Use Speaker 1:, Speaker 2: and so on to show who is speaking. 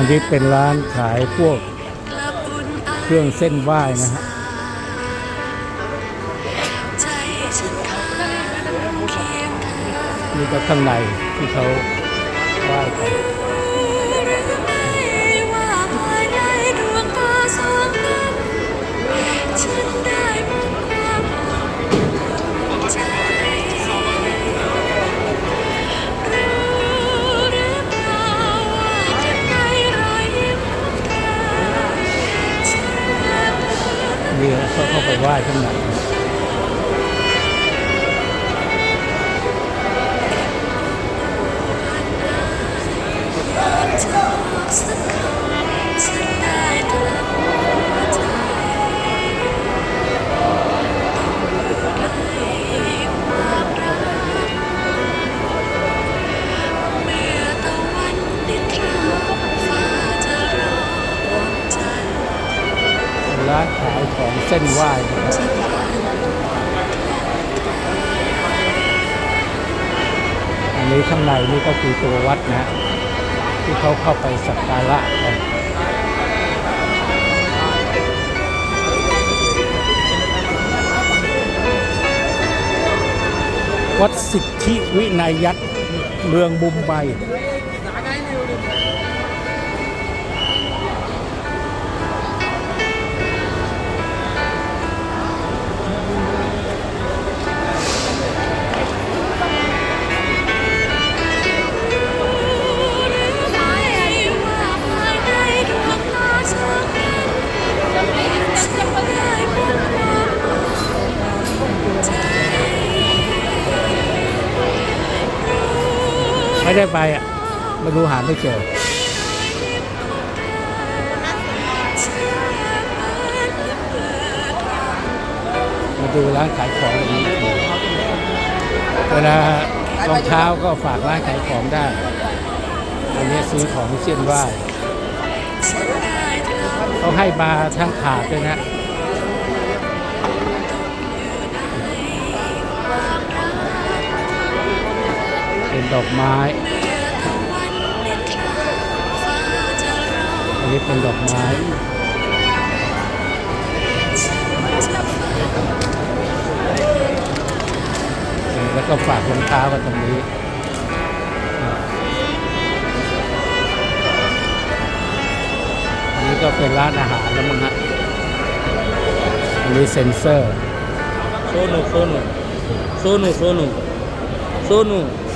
Speaker 1: อันนี้เป็นร้านขายพวกเครื่องเส้นไหว้นะฮะ
Speaker 2: นี่
Speaker 1: ก็ข้างในที่เขาไหว้กัน
Speaker 2: นี่เขาเข้า
Speaker 1: ไปไหว้ข้างในนะ
Speaker 2: จะบอกสักคำฉันได้กลับหัวใจให้ความรักเมื่อตะวันนิทราฟ้านจันทร์
Speaker 1: เป็นร้านขาย ของเส้นไหว้นะอันนี้ข้างในนี่ก็คือตัววัดนะที่เขาเข้าไปสักการะกันวัดสิทธิวินัยยัตเมืองมุมไบ
Speaker 2: ไม่ได้
Speaker 1: ไปอะไม่รู้หาไม่เจอมาดูร้านขายของอย่างนี้เวลารองเท้าก็ฝากร้านขายของได้ อันนี้ซื้อของเส้นไหว้เขาให้มาทั้งถาดด้วยนะ เป็นดอกไม้ อันนี้เป็นดอกไม้แล้วก็ฝากรองเท้ากันตรงนี้อันนี้ก็เป็นร้านอาหารแล้วมั้งฮะอันนี้เซ็นเซอร์
Speaker 3: โซนุโซนุโซนุโซนุ sono